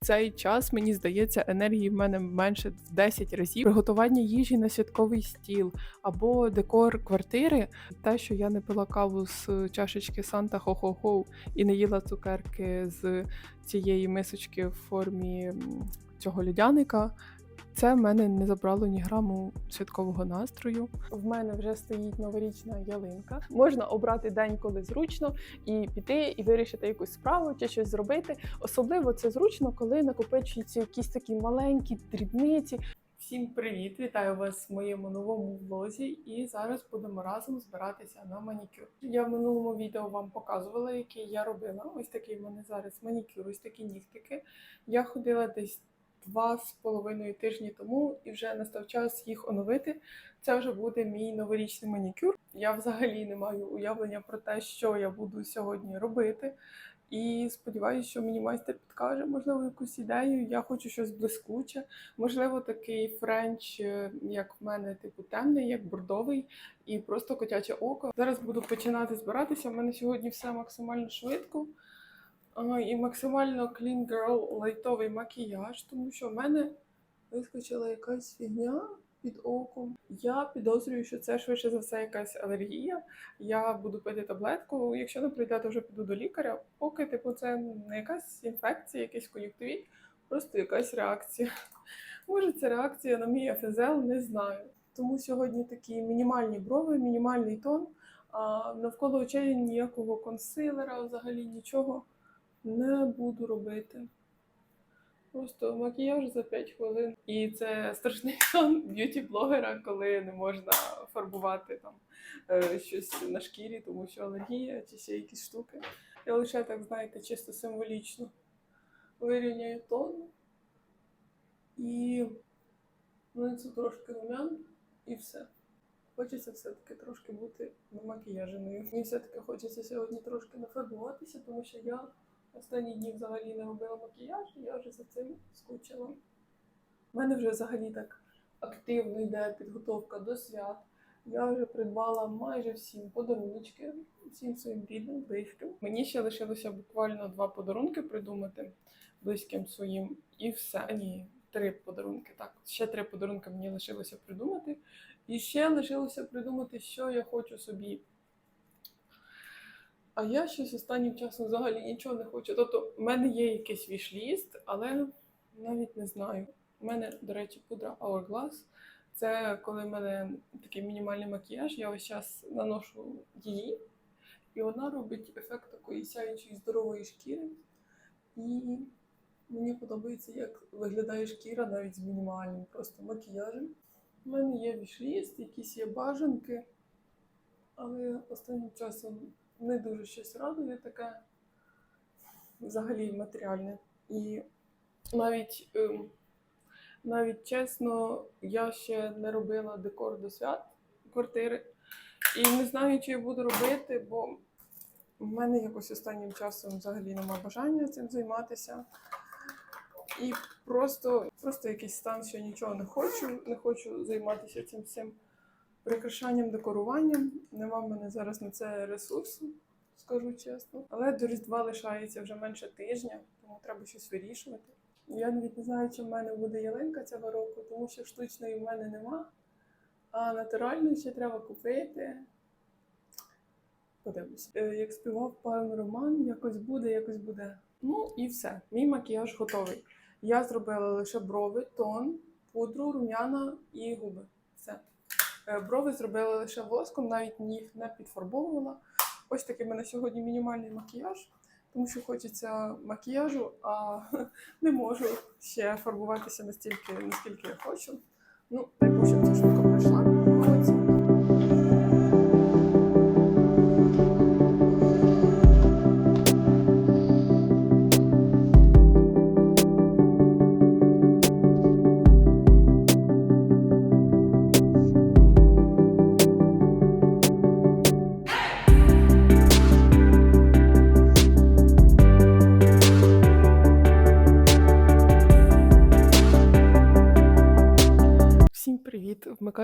цей час мені здається, енергії в мене менше в 10 разів. Приготування їжі на святковий стіл або декор квартири. Те, що я не пила каву з чашечки Санта Хо-Хо-Хо і не їла цукерки з цієї мисочки в формі цього льодяника. Це в мене не забрало ні граму святкового настрою. В мене вже стоїть новорічна ялинка. Можна обрати день, коли зручно, і піти і вирішити якусь справу чи щось зробити. Особливо це зручно, коли накопичуються якісь такі маленькі дрібниці. Всім привіт! Вітаю вас в моєму новому влозі. І зараз будемо разом збиратися на манікюр. Я в минулому відео вам показувала, який я робила. Ось такий в мене зараз манікюр, ось такі нігтики. Я ходила десь два з половиною тижні тому, і вже настав час їх оновити. Це вже буде мій новорічний манікюр. Я взагалі не маю уявлення про те, що я буду сьогодні робити. І сподіваюся, що мені майстер підкаже, можливо, якусь ідею. Я хочу щось блискуче, можливо, такий френч, е, як в мене, типу темний, як бордовий, і просто котяче око. Зараз буду починати збиратися. У мене сьогодні все максимально швидко. І максимально clean girl лайтовий макіяж, тому що в мене вискочила якась фігня під оком. Я підозрюю, що це швидше за все якась алергія. Я буду пити таблетку. Якщо не пройде, то вже піду до лікаря. Поки типу це не якась інфекція, якийсь кон'юктивіт, просто якась реакція. Може, це реакція на мій ФЗЛ, не знаю. Тому сьогодні такі мінімальні брови, мінімальний тон. А навколо очей ніякого консилера, взагалі нічого не буду робити. Просто макіяж за 5 хвилин. І це страшний сон б'юті-блогера, коли не можна фарбувати там е, щось на шкірі, тому що алергія чи ще якісь штуки. Я лише так, знаєте, чисто символічно вирівняю тон і нанесу трошки румян і все. Хочеться все-таки трошки бути намакіяженою. Мені все-таки хочеться сьогодні трошки нафарбуватися, тому що я останні дні взагалі не робила макіяж, і я вже за цим скучила. У мене вже взагалі так активно йде підготовка до свят. Я вже придбала майже всім подаруночки, всім своїм рідним, близьким. Мені ще лишилося буквально два подарунки придумати близьким своїм, і все. Ні, три подарунки. Так, ще три подарунки мені лишилося придумати. І ще лишилося придумати, що я хочу собі. А я щось останнім часом взагалі нічого не хочу. Тобто, в мене є якийсь вішліст, але навіть не знаю. У мене, до речі, пудра Hourglass. Це коли в мене такий мінімальний макіяж, я ось час наношу її, і вона робить ефект такої сяючої здорової шкіри. І мені подобається, як виглядає шкіра навіть з мінімальним просто макіяжем. У мене є вішліст, якісь є бажанки, але останнім часом не дуже щось радує таке взагалі матеріальне. І навіть, ем, навіть чесно, я ще не робила декор до свят квартири. І не знаю, чи я буду робити, бо в мене якось останнім часом взагалі нема бажання цим займатися. І просто, просто якийсь стан, що нічого не хочу, не хочу займатися цим всім прикрашанням, декоруванням. Нема в мене зараз на це ресурсу, скажу чесно. Але до Різдва лишається вже менше тижня, тому треба щось вирішувати. Я навіть не знаю, чи в мене буде ялинка цього року, тому що штучної в мене нема. А натуральну ще треба купити. Подивимося. Е, Як співав пан Роман, якось буде, якось буде. Ну і все. Мій макіяж готовий. Я зробила лише брови, тон, пудру, рум'яна і губи. Все. Е, Брови зробила лише воском, навіть їх не підфарбовувала. Ось такий в мене сьогодні мінімальний макіяж, тому що хочеться макіяжу, а не можу ще фарбуватися настільки, наскільки я хочу. Ну, так, щоб це швидко пройшла.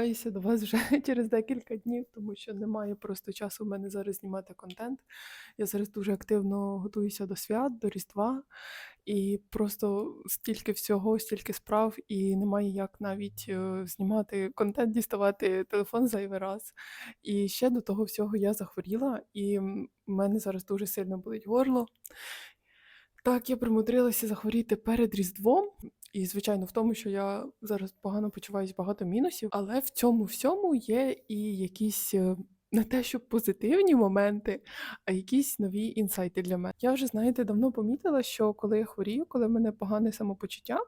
Привіт! До вас вже через декілька днів, тому що немає просто часу в мене зараз знімати контент. Я зараз дуже активно готуюся до свят, до Різдва, і просто стільки всього, стільки справ, і немає як навіть е, знімати контент, діставати телефон зайвий раз. І ще до того всього я захворіла, і в мене зараз дуже сильно болить горло. Так, я примудрилася захворіти перед Різдвом, і, звичайно, в тому, що я зараз погано почуваюся багато мінусів, але в цьому всьому є і якісь не те, що позитивні моменти, а якісь нові інсайти для мене. Я вже, знаєте, давно помітила, що коли я хворію, коли в мене погане самопочуття,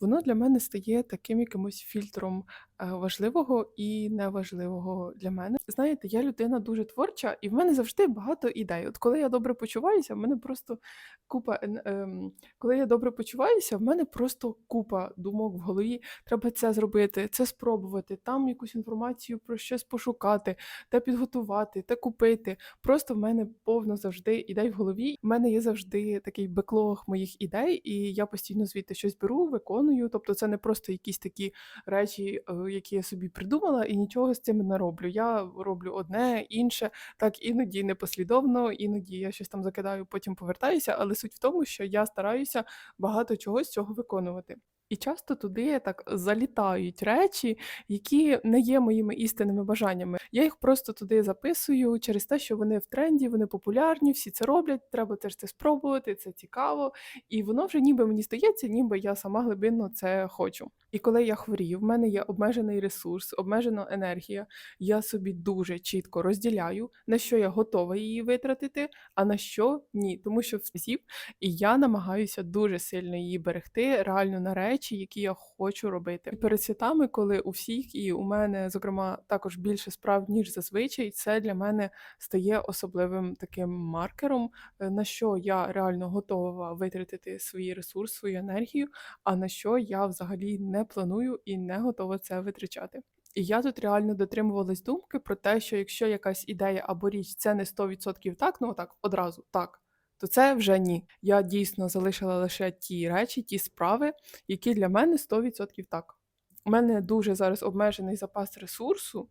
воно для мене стає таким якимось фільтром е, важливого і неважливого для мене. Знаєте, я людина дуже творча, і в мене завжди багато ідей. От коли я добре почуваюся, в мене просто купа ем, коли я добре почуваюся, в мене просто купа думок в голові. Треба це зробити, це спробувати, там якусь інформацію про щось пошукати, те підготувати, те купити. Просто в мене повно завжди ідей в голові. У мене є завжди такий беклог моїх ідей, і я постійно звідти щось беру, виконую. Тобто, це не просто якісь такі речі, е, які я собі придумала, і нічого з цим не роблю. Я роблю одне, інше, так іноді непослідовно, іноді я щось там закидаю, потім повертаюся. Але суть в тому, що я стараюся багато чого з цього виконувати. І часто туди так залітають речі, які не є моїми істинними бажаннями. Я їх просто туди записую через те, що вони в тренді, вони популярні, всі це роблять. Треба теж це спробувати, це цікаво. І воно вже ніби мені здається, ніби я сама глибинно це хочу. І коли я хворію, в мене є обмежений ресурс, обмежена енергія. Я собі дуже чітко розділяю, на що я готова її витратити, а на що ні. Тому що всів, і я намагаюся дуже сильно її берегти, реально на речі, які я хочу робити. І перед святами, коли у всіх, і у мене, зокрема, також більше справ, ніж зазвичай, це для мене стає особливим таким маркером, е, на що я реально готова витратити свій ресурс, свою енергію, а на що я взагалі не планую і не готова це витрачати. І я тут реально дотримувалась думки про те, що якщо якась ідея або річ це не 100% так, ну так одразу так. То це вже ні. Я дійсно залишила лише ті речі, ті справи, які для мене 100% так. У мене дуже зараз обмежений запас ресурсу,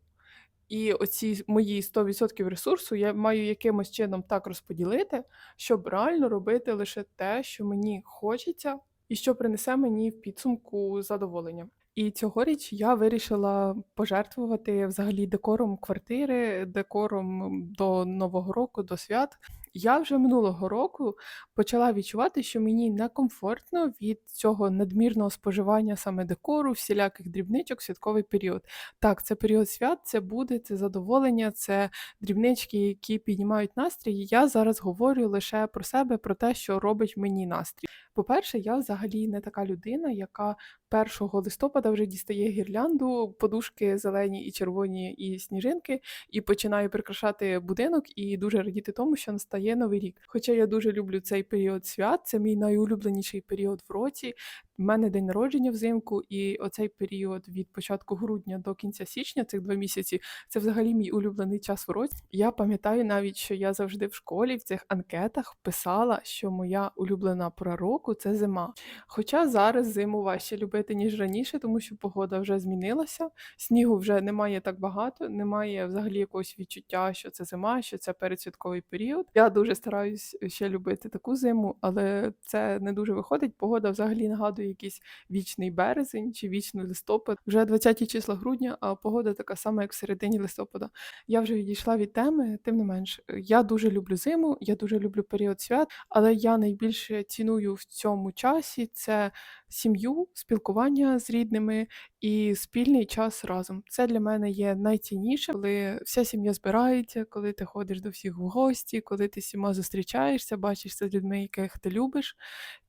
і оці мої 100% ресурсу я маю якимось чином так розподілити, щоб реально робити лише те, що мені хочеться, і що принесе мені в підсумку задоволення. І цьогоріч я вирішила пожертвувати взагалі декором квартири, декором до Нового року, до свят. Я вже минулого року почала відчувати, що мені некомфортно від цього надмірного споживання саме декору, всіляких дрібничок святковий період. Так, це період свят, це буде, це задоволення, це дрібнички, які піднімають настрій. Я зараз говорю лише про себе, про те, що робить мені настрій. По-перше, я взагалі не така людина, яка 1 листопада вже дістає гірлянду, подушки зелені і червоні, і сніжинки, і починаю прикрашати будинок і дуже радіти тому, що настає новий рік. Хоча я дуже люблю цей період свят, це мій найулюбленіший період в році. У мене день народження взимку, і оцей період від початку грудня до кінця січня, цих два місяці, це взагалі мій улюблений час в році. Я пам'ятаю навіть, що я завжди в школі в цих анкетах писала, що моя улюблена пора року це зима. Хоча зараз зиму важче любити, ніж раніше, тому що погода вже змінилася, снігу вже немає так багато, немає взагалі якогось відчуття, що це зима, що це передсвятковий період. Я дуже стараюсь ще любити таку зиму, але це не дуже виходить. Погода взагалі нагадує якийсь вічний березень чи вічний листопад. Вже 20 числа грудня, а погода така сама, як в середині листопада. Я вже відійшла від теми, тим не менш, я дуже люблю зиму, я дуже люблю період свят, але я найбільше ціную в цьому часі це сім'ю, спілкування з рідними і спільний час разом. Це для мене є найцінніше, коли вся сім'я збирається, коли ти ходиш до всіх в гості, коли ти з всіма зустрічаєшся, бачишся з людьми, яких ти любиш.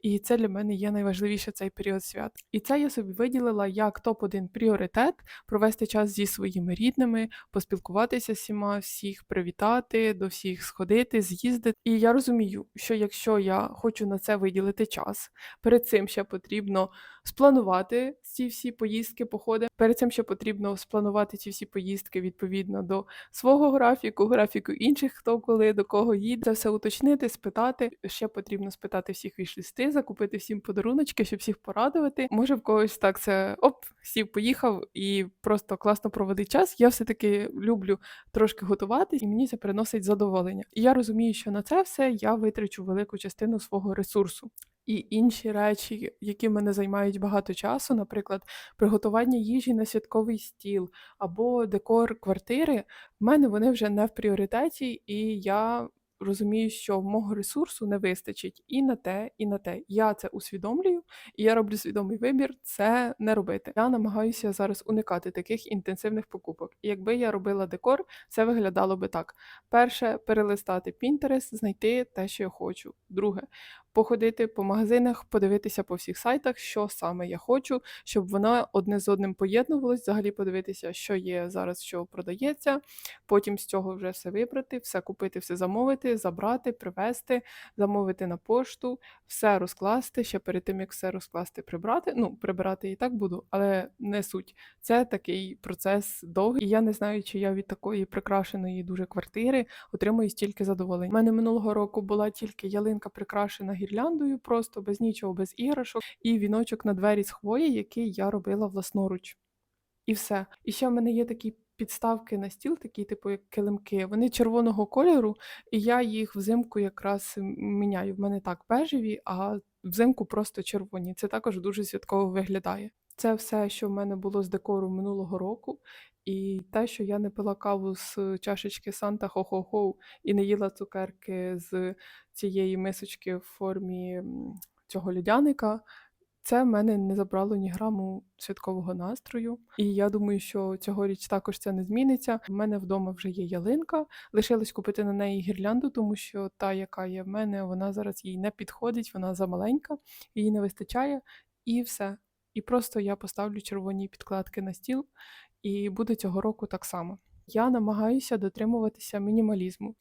І це для мене є найважливіше цей період свят. І це я собі виділила як топ-1 пріоритет провести час зі своїми рідними, поспілкуватися з всіма, всіх привітати, до всіх сходити, з'їздити. І я розумію, що якщо я хочу на це виділити час, перед цим ще потрібно потрібно спланувати ці всі поїздки, походи. Перед цим ще потрібно спланувати ці всі поїздки відповідно до свого графіку, графіку інших, хто коли до кого їде. Все уточнити, спитати. Ще потрібно спитати всіх вішлісти, закупити всім подаруночки, щоб всіх порадувати. Може, в когось так це оп, сів, поїхав і просто класно проводить час. Я все-таки люблю трошки готувати, і мені це приносить задоволення. І я розумію, що на це все я витрачу велику частину свого ресурсу. І інші речі, які мене займають багато часу, наприклад, приготування їжі на святковий стіл або декор квартири, в мене вони вже не в пріоритеті, і я розумію, що мого ресурсу не вистачить і на те, і на те. Я це усвідомлюю, і я роблю свідомий вибір це не робити. Я намагаюся зараз уникати таких інтенсивних покупок. І якби я робила декор, це виглядало би так: перше перелистати Pinterest, знайти те, що я хочу. Друге походити по магазинах, подивитися по всіх сайтах, що саме я хочу, щоб воно одне з одним поєднувалось, взагалі подивитися, що є зараз, що продається. Потім з цього вже все вибрати, все купити, все замовити, забрати, привезти, замовити на пошту, все розкласти. Ще перед тим, як все розкласти, прибрати. Ну, прибирати і так буду, але не суть. Це такий процес довгий. І я не знаю, чи я від такої прикрашеної дуже квартири отримую стільки задоволень. У мене минулого року була тільки ялинка прикрашена гірляндою, просто без нічого, без іграшок, і віночок на двері з хвої, який я робила власноруч. І все. І ще в мене є такі підставки на стіл, такі, типу, як килимки. Вони червоного кольору, і я їх взимку якраз міняю. В мене так бежеві, а взимку просто червоні. Це також дуже святково виглядає. Це все, що в мене було з декору минулого року, і те, що я не пила каву з чашечки Санта Хо-Хо-Хоу і не їла цукерки з цієї мисочки в формі цього льодяника, це в мене не забрало ні граму святкового настрою. І я думаю, що цьогоріч також це не зміниться. У мене вдома вже є ялинка. Лишилось купити на неї гірлянду, тому що та, яка є в мене, вона зараз їй не підходить, вона замаленька, її не вистачає, і все. І просто я поставлю червоні підкладки на стіл, і буде цього року так само. Я намагаюся дотримуватися мінімалізму.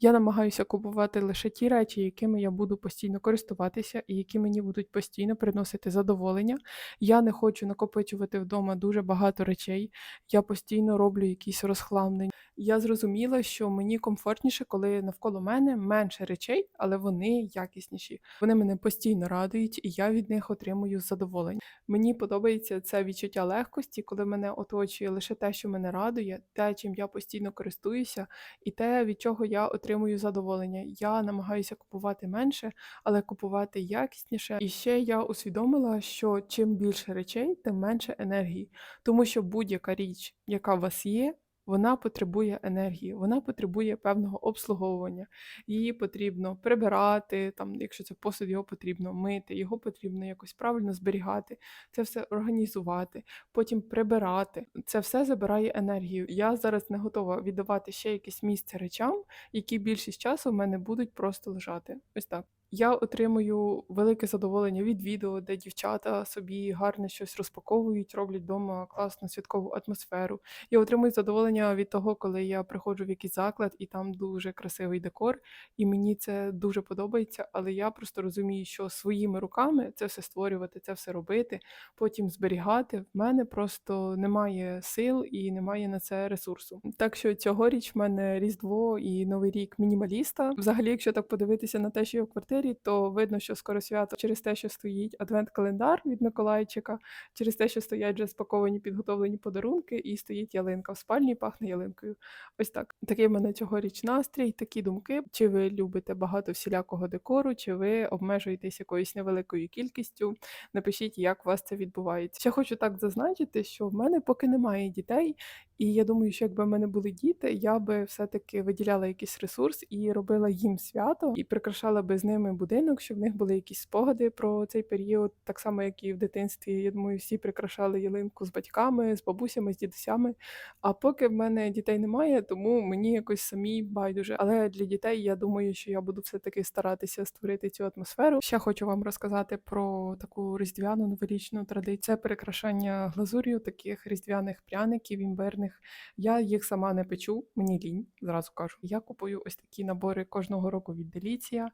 Я намагаюся купувати лише ті речі, якими я буду постійно користуватися, і які мені будуть постійно приносити задоволення. Я не хочу накопичувати вдома дуже багато речей. Я постійно роблю якісь розхламлення. Я зрозуміла, що мені комфортніше, коли навколо мене менше речей, але вони якісніші. Вони мене постійно радують, і я від них отримую задоволення. Мені подобається це відчуття легкості, коли мене оточує лише те, що мене радує, те, чим я постійно користуюся, і те, від чого я отримую задоволення. Я намагаюся купувати менше, але купувати якісніше. І ще я усвідомила, що чим більше речей, тим менше енергії, тому що будь-яка річ, яка у вас є. Вона потребує енергії, вона потребує певного обслуговування. Її потрібно прибирати, там, якщо це посуд, його потрібно мити, його потрібно якось правильно зберігати, це все організувати, потім прибирати. Це все забирає енергію. Я зараз не готова віддавати ще якесь місце речам, які більшість часу в мене будуть просто лежати. Ось так. Я отримую велике задоволення від відео, де дівчата собі гарно щось розпаковують, роблять вдома класну святкову атмосферу. Я отримую задоволення від того, коли я приходжу в якийсь заклад і там дуже красивий декор, і мені це дуже подобається. Але я просто розумію, що своїми руками це все створювати, це все робити, потім зберігати. В мене просто немає сил і немає на це ресурсу. Так що цьогоріч в мене Різдво і Новий рік мінімаліста. Взагалі, якщо так подивитися на те, що я в квартирі то видно, що скоро свято через те, що стоїть адвент-календар від Миколайчика, через те, що стоять вже спаковані підготовлені подарунки, і стоїть ялинка в спальні, пахне ялинкою. Ось так. Такий в мене цьогоріч настрій, такі думки. Чи ви любите багато всілякого декору, чи ви обмежуєтесь якоюсь невеликою кількістю? Напишіть, як у вас це відбувається. Ще хочу так зазначити, що в мене поки немає дітей, і я думаю, що якби в мене були діти, я би все-таки виділяла якийсь ресурс і робила їм свято, і прикрашала би з ними будинок, щоб в них були якісь спогади про цей період, так само, як і в дитинстві. Я думаю, всі прикрашали ялинку з батьками, з бабусями, з дідусями. А поки в мене дітей немає, тому мені якось самій байдуже. Але для дітей я думаю, що я буду все-таки старатися створити цю атмосферу. Ще хочу вам розказати про таку різдвяну новорічну традицію. Це прикрашання глазур'ю таких різдвяних пряників, імбирних. Я їх сама не печу, мені лінь, зразу кажу. Я купую ось такі набори кожного року від Деліція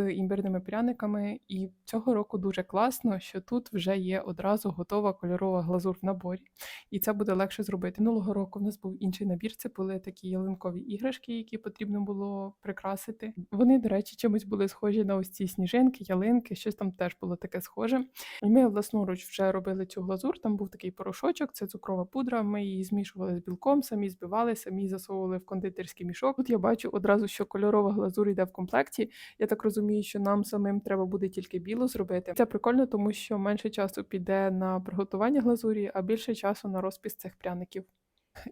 з імбирними пряниками. І цього року дуже класно, що тут вже є одразу готова кольорова глазур в наборі, і це буде легше зробити. Минулого року в нас був інший набір. Це були такі ялинкові іграшки, які потрібно було прикрасити. Вони, до речі, чимось були схожі на ось ці сніжинки, ялинки, щось там теж було таке схоже. І ми власноруч вже робили цю глазур. Там був такий порошочок, це цукрова пудра. Ми її змішували з білком, самі збивали, самі засовували в кондитерський мішок. Тут я бачу одразу, що кольорова глазур йде в комплекті. Я так розумію, що нам самим треба буде тільки білу зробити. Це прикольно, тому що менше часу піде на приготування глазурі, а більше часу на розпис цих пряників.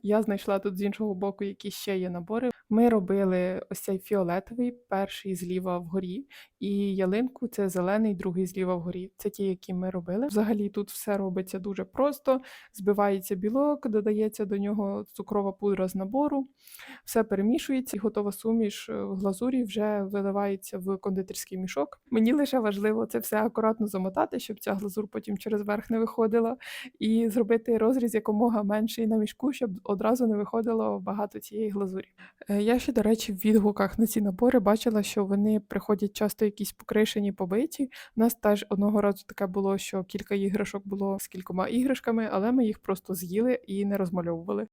Я знайшла тут з іншого боку, які ще є набори. Ми робили ось цей фіолетовий, перший зліва вгорі, і ялинку це зелений, другий зліва вгорі. Це ті, які ми робили. Взагалі тут все робиться дуже просто: збивається білок, додається до нього цукрова пудра з набору, все перемішується, і готова суміш е, в глазурі вже виливається в кондитерський мішок. Мені лише важливо це все акуратно замотати, щоб ця глазур потім через верх не виходила, і зробити розріз якомога менший на мішку, щоб одразу не виходило багато цієї глазурі. Е, Я ще, до речі, в відгуках на ці набори бачила, що вони приходять часто якісь покришені, побиті. У нас теж одного разу таке було, що кілька іграшок було з кількома іграшками, але ми їх просто з'їли і не розмальовували.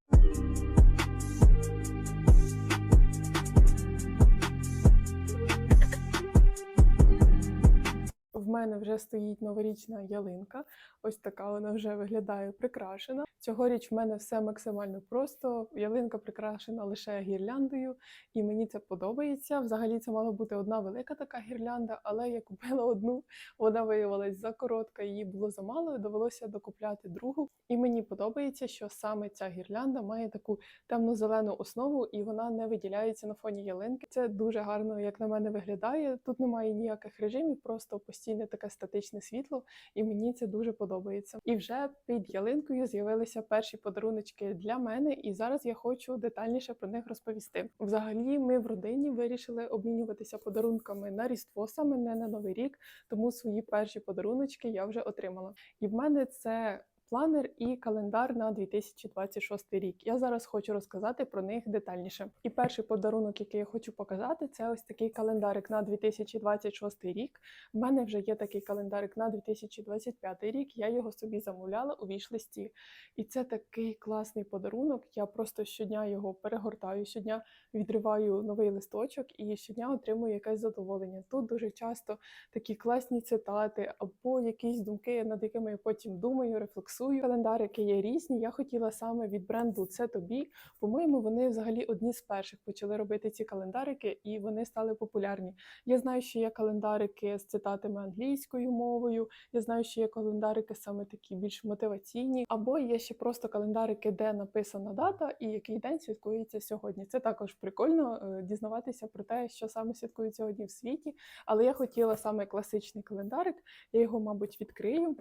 В мене вже стоїть новорічна ялинка. Ось така вона вже виглядає прикрашена. Цьогоріч в мене все максимально просто. Ялинка прикрашена лише гірляндою, і мені це подобається. Взагалі це мала бути одна велика така гірлянда, але я купила одну. Вона виявилась за коротка, її було замало. і Довелося докупляти другу. І мені подобається, що саме ця гірлянда має таку темно-зелену основу, і вона не виділяється на фоні ялинки. Це дуже гарно, як на мене, виглядає. Тут немає ніяких режимів, просто постійне таке статичне світло, і мені це дуже подобається. І вже під ялинкою з'явилися перші подаруночки для мене, і зараз я хочу детальніше про них розповісти. Взагалі, ми в родині вирішили обмінюватися подарунками на різдво, саме не на новий рік, тому свої перші подаруночки я вже отримала. І в мене це. Планер і календар на 2026 рік. Я зараз хочу розказати про них детальніше. І перший подарунок, який я хочу показати, це ось такий календарик на 2026 рік. У мене вже є такий календарик на 2025 рік. Я його собі замовляла у вішлисті. І це такий класний подарунок. Я просто щодня його перегортаю, щодня відриваю новий листочок і щодня отримую якесь задоволення. Тут дуже часто такі класні цитати або якісь думки, над якими я потім думаю, рефлексую. Календарики є різні. Я хотіла саме від бренду Це тобі. По-моєму, вони взагалі одні з перших почали робити ці календарики, і вони стали популярні. Я знаю, що є календарики з цитатами англійською мовою. Я знаю, що є календарики саме такі більш мотиваційні, або є ще просто календарики, де написана дата і який день святкується сьогодні. Це також прикольно е, дізнаватися про те, що саме святкують сьогодні в світі. Але я хотіла саме класичний календарик. Я його, мабуть, відкрию.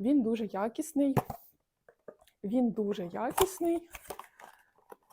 Він дуже якісний. Він дуже якісний.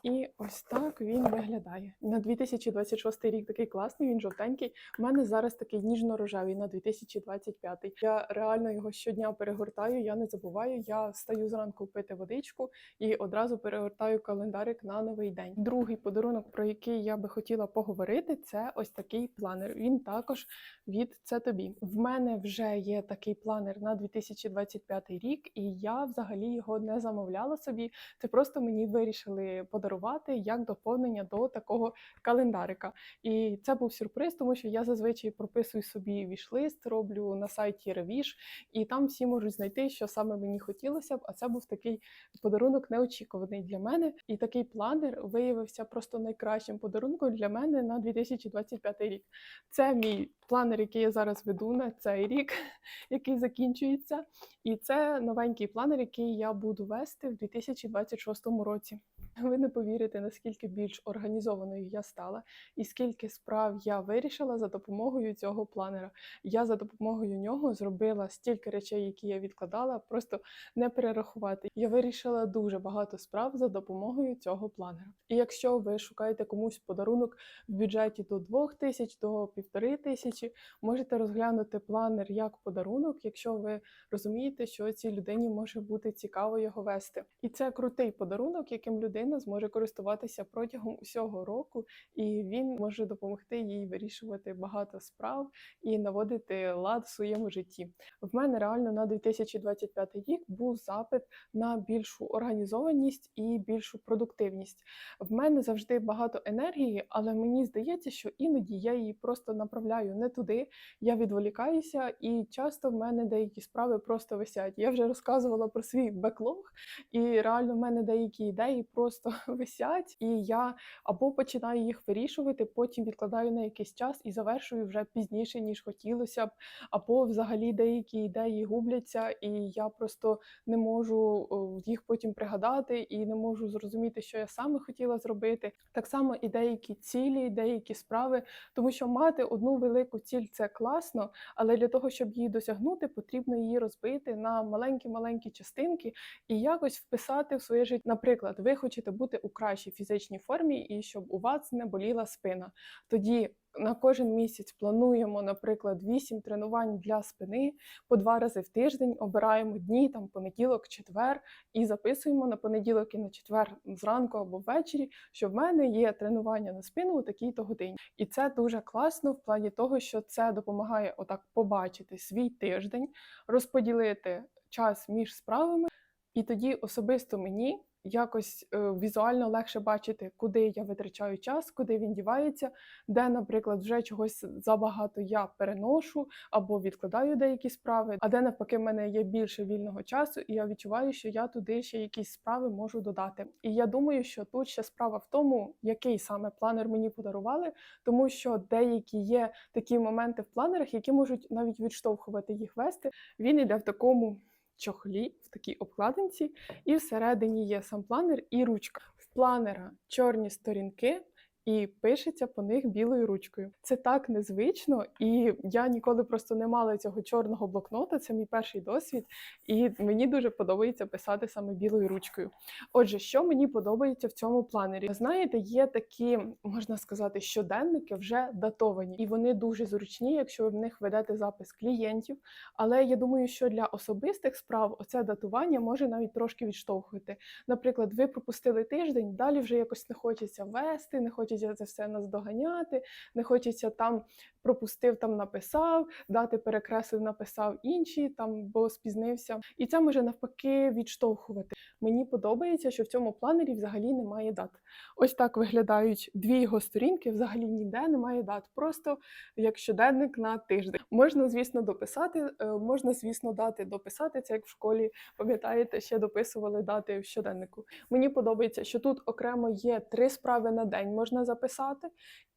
І ось так він виглядає. На 2026 рік такий класний, він жовтенький. У мене зараз такий ніжно-рожевий на 2025. Я реально його щодня перегортаю, я не забуваю. Я стаю зранку пити водичку і одразу перегортаю календарик на новий день. Другий подарунок, про який я би хотіла поговорити, це ось такий планер. Він також від це тобі. В мене вже є такий планер на 2025 рік, і я взагалі його не замовляла собі. Це просто мені вирішили подарувати як доповнення до такого календарика. І це був сюрприз, тому що я зазвичай прописую собі вішлист, роблю на сайті Ревіш, і там всі можуть знайти, що саме мені хотілося б. А це був такий подарунок неочікуваний для мене. І такий планер виявився просто найкращим подарунком для мене на 2025 рік. Це мій планер, який я зараз веду на цей рік, який закінчується. І це новенький планер, який я буду вести в 2026 році. Ви не повірите, наскільки більш організованою я стала, і скільки справ я вирішила за допомогою цього планера. Я за допомогою нього зробила стільки речей, які я відкладала, просто не перерахувати. Я вирішила дуже багато справ за допомогою цього планера. І якщо ви шукаєте комусь подарунок в бюджеті до 2 тисяч, до півтори тисячі, можете розглянути планер як подарунок, якщо ви розумієте, що цій людині може бути цікаво його вести. І це крутий подарунок, яким людина зможе користуватися протягом усього року, і він може допомогти їй вирішувати багато справ і наводити лад в своєму житті. В мене реально на 2025 рік був запит на більшу організованість і більшу продуктивність. В мене завжди багато енергії, але мені здається, що іноді я її просто направляю не туди. Я відволікаюся, і часто в мене деякі справи просто висять. Я вже розказувала про свій беклог, і реально в мене деякі ідеї просто висять, і я або починаю їх вирішувати, потім відкладаю на якийсь час і завершую вже пізніше, ніж хотілося б, або взагалі деякі ідеї губляться, і я просто не можу їх потім пригадати і не можу зрозуміти, що я саме хотіла зробити. Так само і деякі цілі, деякі справи, тому що мати одну велику ціль це класно, але для того, щоб її досягнути, потрібно її розбити на маленькі-маленькі частинки і якось вписати в своє життя. Наприклад, ви хочете бути у кращій фізичній формі і щоб у вас не боліла спина. Тоді на кожен місяць плануємо, наприклад, 8 тренувань для спини по два рази в тиждень. Обираємо дні, там понеділок, четвер, і записуємо на понеділок і на четвер зранку або ввечері, що в мене є тренування на спину у такій-то годині. І це дуже класно в плані того, що це допомагає отак побачити свій тиждень, розподілити час між справами, і тоді особисто мені. Якось е, візуально легше бачити, куди я витрачаю час, куди він дівається, де, наприклад, вже чогось забагато я переношу або відкладаю деякі справи, а де навпаки в мене є більше вільного часу, і я відчуваю, що я туди ще якісь справи можу додати. І я думаю, що тут ще справа в тому, який саме планер мені подарували, тому що деякі є такі моменти в планерах, які можуть навіть відштовхувати їх вести. Він іде в такому чохлі, в такій обкладинці, і всередині є сам планер і ручка. В планера чорні сторінки. І пишеться по них білою ручкою. Це так незвично, і я ніколи просто не мала цього чорного блокнота. Це мій перший досвід, і мені дуже подобається писати саме білою ручкою. Отже, що мені подобається в цьому планері? Знаєте, є такі, можна сказати, щоденники вже датовані, і вони дуже зручні, якщо ви в них ведете запис клієнтів. Але я думаю, що для особистих справ оце датування може навіть трошки відштовхувати. Наприклад, ви пропустили тиждень, далі вже якось не хочеться вести, не хочеться це все наздоганяти, не хочеться там пропустив, там написав, дати перекреслив, написав інші, там бо спізнився. І це може навпаки відштовхувати. Мені подобається, що в цьому планері взагалі немає дат. Ось так виглядають дві його сторінки, взагалі ніде немає дат. Просто як щоденник на тиждень. Можна, звісно, дописати, е, можна, звісно, дати дописати це, як в школі, пам'ятаєте, ще дописували дати в щоденнику. Мені подобається, що тут окремо є три справи на день можна записати,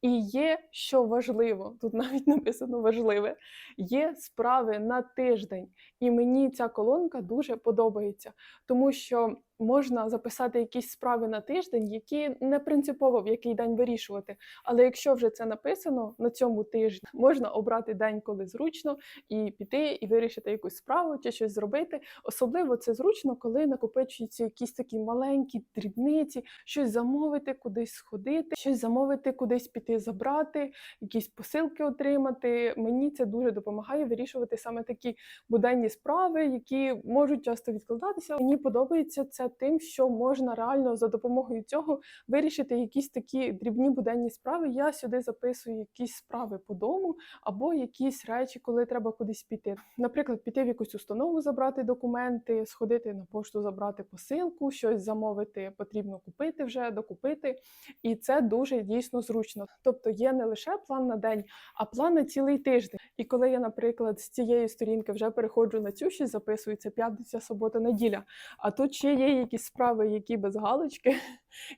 і є що важливо, тут навіть написано важливе, є справи на тиждень. І мені ця колонка дуже подобається, тому що можна записати якісь справи на тиждень, які не принципово в який день вирішувати. Але якщо вже це написано на цьому тижні, можна обрати день, коли зручно, і піти і вирішити якусь справу чи щось зробити. Особливо це зручно, коли накопичуються якісь такі маленькі дрібниці, щось замовити, кудись сходити, щось замовити, кудись піти забрати, якісь посилки отримати. Мені це дуже допомагає вирішувати саме такі буденні справи, які можуть часто відкладатися. Мені подобається це тим, що можна реально за допомогою цього вирішити якісь такі дрібні буденні справи. Я сюди записую якісь справи по дому або якісь речі, коли треба кудись піти. Наприклад, піти в якусь установу, забрати документи, сходити на пошту, забрати посилку, щось замовити, потрібно купити вже, докупити. І це дуже дійсно зручно. Тобто є не лише план на день, а план на цілий тиждень. І коли я, наприклад, з цієї сторінки вже переходжу на цю, записую, це п'ятниця, субота, неділя. А тут ще є якісь справи, які без галочки,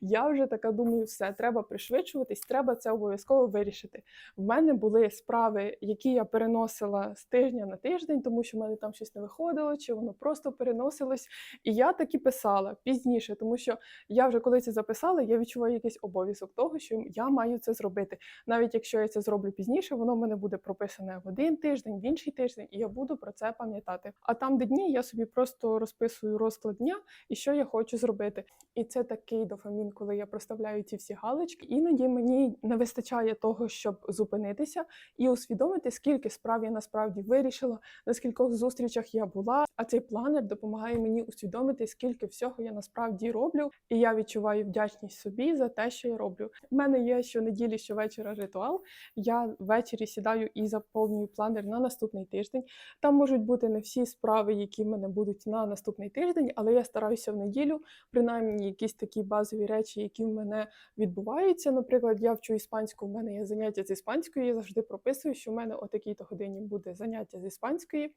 я вже така думаю, все, треба пришвидшуватись, треба це обов'язково вирішити. В мене були справи, які я переносила з тижня на тиждень, тому що в мене там щось не виходило, чи воно просто переносилось. І я так і писала пізніше, тому що я вже коли це записала, я відчуваю якийсь обов'язок того, що я маю це зробити. Навіть якщо я це зроблю пізніше, воно в мене буде прописане в один тиждень, в інший тиждень, і я буду про це пам'ятати. А там, де дні, я собі просто розписую розклад дня і що я хочу зробити. І це такий дофамін, коли я проставляю ці всі галочки. Іноді мені не вистачає того, щоб зупинитися і усвідомити, скільки справ я насправді вирішила, на скількох зустрічах я була. А цей планер допомагає мені усвідомити, скільки всього я насправді роблю, і я відчуваю вдячність собі за те, що я роблю. У мене є щонеділі, щовечора ритуал. Я ввечері сідаю і заповнюю планер на наступний тиждень. Там можуть бути не всі справи, які в мене будуть на наступний тиждень, але я стараюся в неділю, принаймні якісь такі базові речі, які в мене відбуваються. Наприклад, я вчу іспанську, в мене є заняття з іспанської. Я завжди прописую, що в мене о такій-то годині буде заняття з іспанської,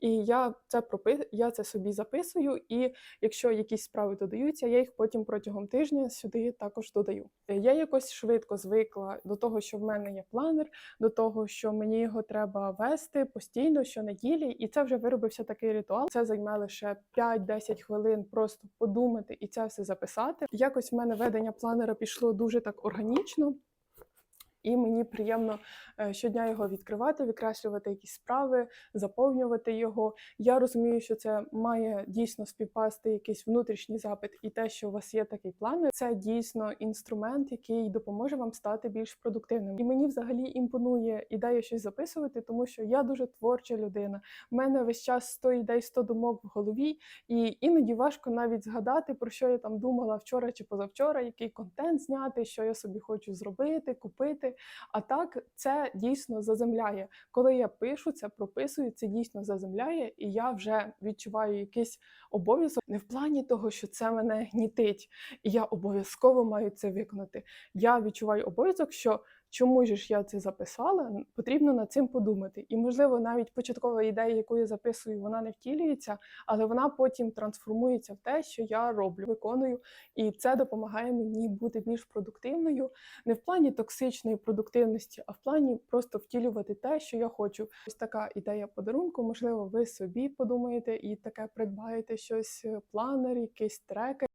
і я це пропи... я це собі записую. І якщо якісь справи додаються, я їх потім протягом тижня сюди також додаю. Я якось швидко звикла до того, що в мене є планер, до того, що мені його треба вести постійно щонеділі, і це вже виробився такий ритуал. Це займе лише 5-10 хвилин просто подумати і це все записати. Якось в мене ведення планера пішло дуже так органічно. І мені приємно е, щодня його відкривати, викреслювати якісь справи, заповнювати його. Я розумію, що це має дійсно співпасти якийсь внутрішній запит, і те, що у вас є такий план, це дійсно інструмент, який допоможе вам стати більш продуктивним. І мені взагалі імпонує ідея щось записувати, тому що я дуже творча людина. У мене весь час 100 ідей, 100 думок в голові, і іноді важко навіть згадати, про що я там думала вчора чи позавчора, який контент зняти, що я собі хочу зробити, купити. А так це дійсно заземляє. Коли я пишу це, прописую, це дійсно заземляє, і я вже відчуваю якийсь обов'язок не в плані того, що це мене гнітить, і я обов'язково маю це виконати. Я відчуваю обов'язок, що чому ж я це записала, потрібно над цим подумати. І, можливо, навіть початкова ідея, яку я записую, вона не втілюється, але вона потім трансформується в те, що я роблю, виконую, і це допомагає мені бути більш продуктивною, не в плані токсичної продуктивності, а в плані просто втілювати те, що я хочу. Ось така ідея подарунку. Можливо, ви собі подумаєте і таке придбаєте щось, планер, якийсь трекер.